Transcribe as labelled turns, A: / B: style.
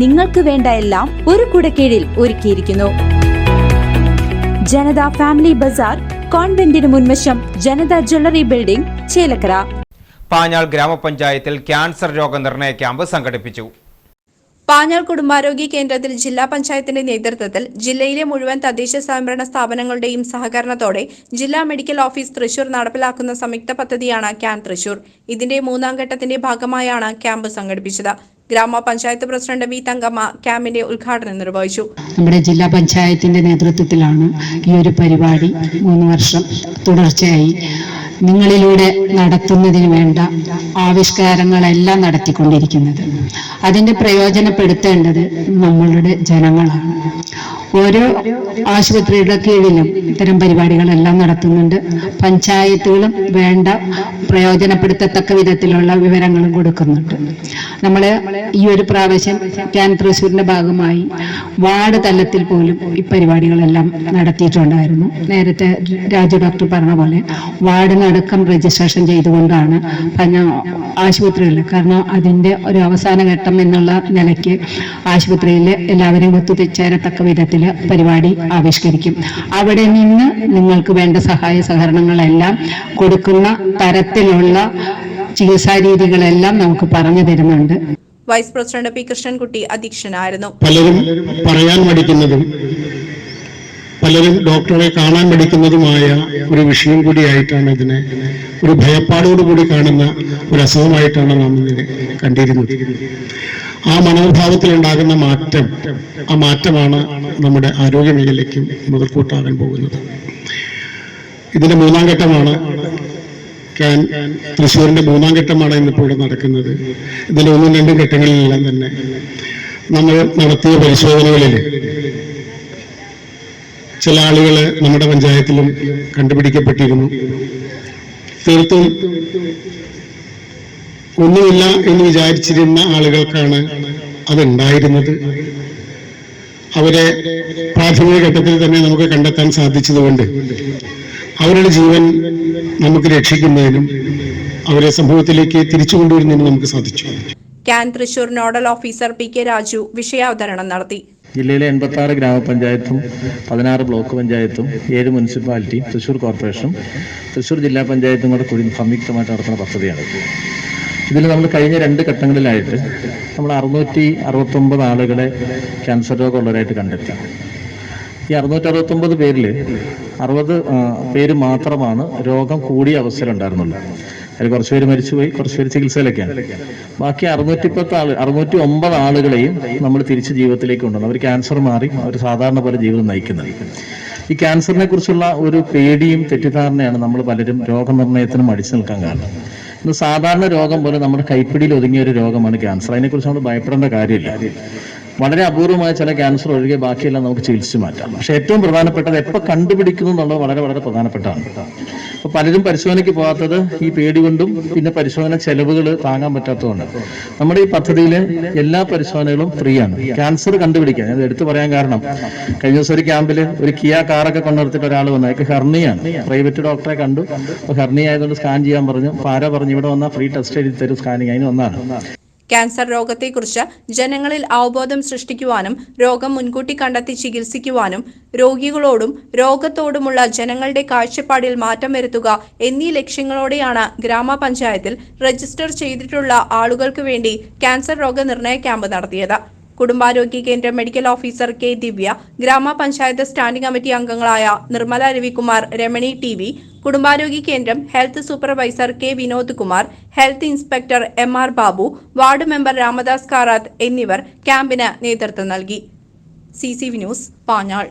A: നിങ്ങൾക്ക് വേണ്ട എല്ലാം ഒരു കുടക്കീഴിൽ ഒരുക്കിയിരിക്കുന്നു. ജനത ഫാമിലി ബസാർ കോൺവെന്റിന് മുൻവശം ജനത ജ്വല്ലറി ബിൽഡിംഗ് ചേലക്കര.
B: പാഞ്ഞാൾ ഗ്രാമപഞ്ചായത്തിൽ ക്യാൻസർ രോഗനിർണയ ക്യാമ്പ് സംഘടിപ്പിച്ചു.
C: പാഞ്ഞാൾ കുടുംബാരോഗ്യ കേന്ദ്രത്തിൽ ജില്ലാ പഞ്ചായത്തിന്റെ നേതൃത്വത്തിൽ ജില്ലയിലെ മുഴുവൻ തദ്ദേശ സ്വയംഭരണ സ്ഥാപനങ്ങളുടെയും സഹകരണത്തോടെ ജില്ലാ മെഡിക്കൽ ഓഫീസ് തൃശൂർ നടപ്പിലാക്കുന്ന സംയുക്ത പദ്ധതിയാണ് ക്യാൻ തൃശൂർ. ഇതിന്റെ മൂന്നാം ഘട്ടത്തിന്റെ ഭാഗമായാണ് ക്യാമ്പ് സംഘടിപ്പിച്ചത്. ഗ്രാമപഞ്ചായത്ത് പ്രസിഡന്റ് വി തങ്കമ്മ ക്യാമ്പിന്റെ ഉദ്ഘാടനം നിർവഹിച്ചു.
D: നമ്മുടെ ജില്ലാ പഞ്ചായത്തിന്റെ നേതൃത്വത്തിലാണ് ഈ ഒരു പരിപാടി മൂന്ന് വർഷം തുടർച്ചയായി നിങ്ങളിലൂടെ നടത്തുന്നതിന് വേണ്ട ആവിഷ്കാരങ്ങളെല്ലാം നടത്തിക്കൊണ്ടിരിക്കുന്നത്. അതിന്റെ പ്രയോജനപ്പെടുത്തേണ്ടത് നമ്മളുടെ ജനങ്ങളാണ്. ഓരോ ആശുപത്രിയുടെ കീഴിലും ഇത്തരം പരിപാടികളെല്ലാം നടത്തുന്നുണ്ട്. പഞ്ചായത്തുകളും വേണ്ട പ്രയോജനപ്പെടുത്തത്തക്ക വിധത്തിലുള്ള വിവരങ്ങളും കൊടുക്കുന്നുണ്ട്. നമ്മൾ ഈ ഒരു പ്രാവശ്യം ക്യാൻ തൃശ്ശൂരിന്റെ ഭാഗമായി വാർഡ് തലത്തിൽ പോലും ഈ പരിപാടികളെല്ലാം നടത്തിയിട്ടുണ്ടായിരുന്നു. നേരത്തെ രാജു ഡോക്ടർ പറഞ്ഞ പോലെ വാർഡിനടക്കം രജിസ്ട്രേഷൻ ചെയ്തുകൊണ്ടാണ് ഞാൻ ആശുപത്രികളിൽ കാരണം അതിന്റെ ഒരു അവസാന ഘട്ടം എന്നുള്ള നിലയ്ക്ക് ആശുപത്രിയിൽ എല്ലാവരെയും ഒത്തുചേരത്തക്ക വിധത്തിൽ പരിപാടി ആവിഷ്കരിക്കും. അവിടെ നിന്ന് നിങ്ങൾക്ക് വേണ്ട സഹായ സഹകരണങ്ങളെല്ലാം കൊടുക്കുന്ന തരത്തിലുള്ള ചികിത്സാ രീതികളെല്ലാം നമുക്ക് പറഞ്ഞു തരുന്നുണ്ട്.
C: വൈസ് പ്രസിഡന്റ് പി കൃഷ്ണൻകുട്ടി അധ്യക്ഷനായിരുന്നു.
E: പലരും പറയാൻ മടിക്കുന്നതും പലരും ഡോക്ടറെ കാണാൻ മടിക്കുന്നതുമായ ഒരു വിഷയം കൂടിയായിട്ടാണ് ഇതിനെ ഒരു ഭയപ്പാടോടുകൂടി കാണുന്ന ഒരു അസുഖമായിട്ടാണ് നാം ഇതിനെ കണ്ടിരുന്നത്. ആ മനോഭാവത്തിൽ ഉണ്ടാകുന്ന മാറ്റം ആ മാറ്റമാണ് നമ്മുടെ ആരോഗ്യ മേഖലയ്ക്കും മുതൽക്കൂട്ടാകാൻ പോകുന്നത്. ഇതിന്റെ മൂന്നാം ഘട്ടമാണ് ക്യാൻ തൃശ്ശൂരിന്റെ മൂന്നാം ഘട്ടമാണ് ഇന്നിപ്പോൾ ഇവിടെ നടക്കുന്നത്. ഇതിന്റെ ഒന്നും രണ്ടും ഘട്ടങ്ങളിലെല്ലാം തന്നെ നമ്മൾ നടത്തിയ പരിശോധനകളിൽ ചില ആളുകൾ നമ്മുടെ പഞ്ചായത്തിലും കണ്ടുപിടിക്കപ്പെട്ടിരുന്നു. തീർത്തും ഒന്നുമില്ല എന്ന് വിചാരിച്ചിരുന്ന ആളുകൾക്കാണ് അതുണ്ടായിരുന്നത്. അവരെ പ്രാഥമിക ഘട്ടത്തിൽ തന്നെ നമുക്ക് കണ്ടെത്താൻ സാധിച്ചതുകൊണ്ട് അവരുടെ ജീവൻ നമുക്ക് രക്ഷിക്കുന്നതിനും അവരെ സമൂഹത്തിലേക്ക് തിരിച്ചു കൊണ്ടുവരുന്നതിനും നമുക്ക് സാധിച്ചു.
C: Can Thrissur nodal officer P K Raju വിഷയാവതരണം നടത്തി.
F: ജില്ലയിലെ എൺപത്തി ആറ് ഗ്രാമപഞ്ചായത്തും പതിനാറ് ബ്ലോക്ക് പഞ്ചായത്തും ഏഴ് മുനിസിപ്പാലിറ്റിയും തൃശ്ശൂർ കോർപ്പറേഷനും തൃശ്ശൂർ ജില്ലാ പഞ്ചായത്തും കൂടെ കൂടി സംയുക്തമായിട്ട് നടത്തുന്ന പദ്ധതിയാണ്. ഇതിൽ നമ്മൾ കഴിഞ്ഞ രണ്ട് ഘട്ടങ്ങളിലായിട്ട് നമ്മൾ അറുന്നൂറ്റി അറുപത്തൊമ്പത് ആളുകളെ ക്യാൻസർ രോഗമുള്ളവരായിട്ട് കണ്ടെത്തി. ഈ അറുന്നൂറ്റി അറുപത്തൊമ്പത് പേരിൽ അറുപത് പേര് മാത്രമാണ് രോഗം കൂടിയ അവസ്ഥയിലുണ്ടായിരുന്നുള്ളൂ. അതിൽ കുറച്ച് പേര് മരിച്ചുപോയി കുറച്ച് പേര് ചികിത്സയിലൊക്കെയാണ്. ബാക്കി അറുന്നൂറ്റി പത്ത് ആൾ അറുന്നൂറ്റി ഒമ്പത് ആളുകളെയും നമ്മൾ തിരിച്ച് ജീവിതത്തിലേക്ക് കൊണ്ടുവന്നു. അവർ ക്യാൻസർ മാറി അവർ സാധാരണ പോലെ ജീവിതം നയിക്കുന്നത്. ഈ ക്യാൻസറിനെ കുറിച്ചുള്ള ഒരു പേടിയും തെറ്റിദ്ധാരണയാണ് നമ്മൾ പലരും രോഗനിർണയത്തിനും അടിച്ചു നിൽക്കാൻ കാരണം. ഇന്ന് സാധാരണ രോഗം പോലെ നമ്മുടെ കൈപ്പിടിയിൽ ഒതുങ്ങിയ ഒരു രോഗമാണ് ക്യാൻസർ അതിനെക്കുറിച്ച് നമ്മൾ ഭയപ്പെടേണ്ട കാര്യമില്ല. വളരെ അപൂർവമായ ചില ക്യാൻസർ ഒഴികെ ബാക്കിയെല്ലാം നമുക്ക് ചികിത്സിച്ച് മാറ്റാം. പക്ഷേ ഏറ്റവും പ്രധാനപ്പെട്ടത് എപ്പോൾ കണ്ടുപിടിക്കുന്നു എന്നുള്ളത് വളരെ വളരെ പ്രധാനപ്പെട്ടതാണ് അപ്പോൾ പലരും പരിശോധനയ്ക്ക് പോകാത്തത് ഈ പേടി കൊണ്ടും പിന്നെ പരിശോധന ചെലവുകൾ താങ്ങാൻ പറ്റാത്തതുകൊണ്ട്. നമ്മുടെ ഈ പദ്ധതിയിൽ എല്ലാ പരിശോധനകളും ഫ്രീ ആണ് ക്യാൻസർ കണ്ടുപിടിക്കാൻ. ഞാൻ എടുത്തു പറയാൻ കാരണം കഴിഞ്ഞ ദിവസം ഒരു ക്യാമ്പിൽ ഒരു കിയ കാറൊക്കെ കൊണ്ടുവന്നിട്ട് ഒരാൾ വന്നു. അയാൾക്ക് ഹെർണിയാണ്. പ്രൈവറ്റ് ഡോക്ടറെ കണ്ടു. അപ്പോൾ ഹെർണി ആയതുകൊണ്ട് സ്കാൻ ചെയ്യാൻ പറഞ്ഞു. പാര പറഞ്ഞു ഇവിടെ വന്നാൽ ഫ്രീ ടെസ്റ്റ് എഴുതി തരും സ്കാനിങ്. അതിന് വന്നാണ്.
C: ക്യാൻസർ രോഗത്തെക്കുറിച്ച് ജനങ്ങളിൽ അവബോധം സൃഷ്ടിക്കുവാനും രോഗം മുൻകൂട്ടി കണ്ടെത്തി ചികിത്സിക്കുവാനും രോഗികളോടും രോഗത്തോടുമുള്ള ജനങ്ങളുടെ കാഴ്ചപ്പാടിൽ മാറ്റം വരുത്തുക എന്നീ ലക്ഷ്യങ്ങളോടെയാണ് ഗ്രാമപഞ്ചായത്തിൽ രജിസ്റ്റർ ചെയ്തിട്ടുള്ള ആളുകൾക്ക് വേണ്ടി ക്യാൻസർ രോഗനിർണയ ക്യാമ്പ് നടത്തിയത്. കുടുംബാരോഗ്യ കേന്ദ്ര മെഡിക്കൽ ഓഫീസർ കെ ദിവ്യ ഗ്രാമപഞ്ചായത്ത് സ്റ്റാൻഡിംഗ് കമ്മിറ്റി അംഗങ്ങളായ നിർമ്മല രവികുമാർ രമണി ടി വി കുടുംബാരോഗ്യ കേന്ദ്രം health supervisor K Vinod Kumar health inspector M R Babu ward member Ramadas Karath എന്നിവർ ക്യാമ്പിന് നേതൃത്വം നൽകി. C C V news Panjal.